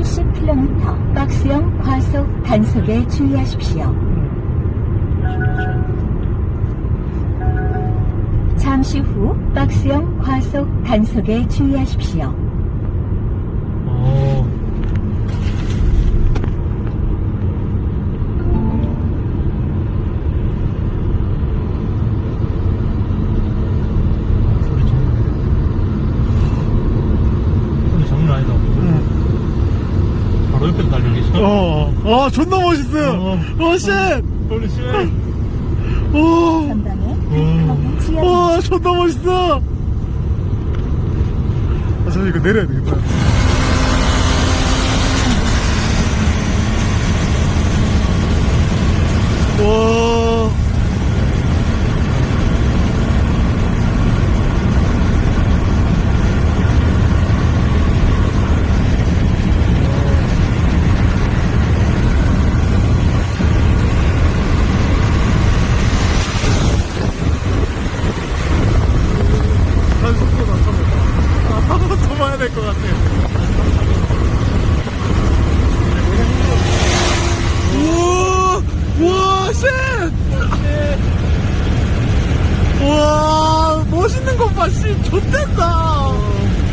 80km 박스형 과속 단속에 주의하십시오. 잠시 후 박스형 과속 단속에 주의하십시오. 바로 옆에서 달려 계셔 어, 어, 존나 멋있어요. 어. 어, 쉣! 홀리 쉣 오, 전방에 음. 와, 존나 멋있어. 아, 저 이거 내려야 되겠다. 될 것 같아. 우와, 멋있는 것 봐, 씨. 좋댄다.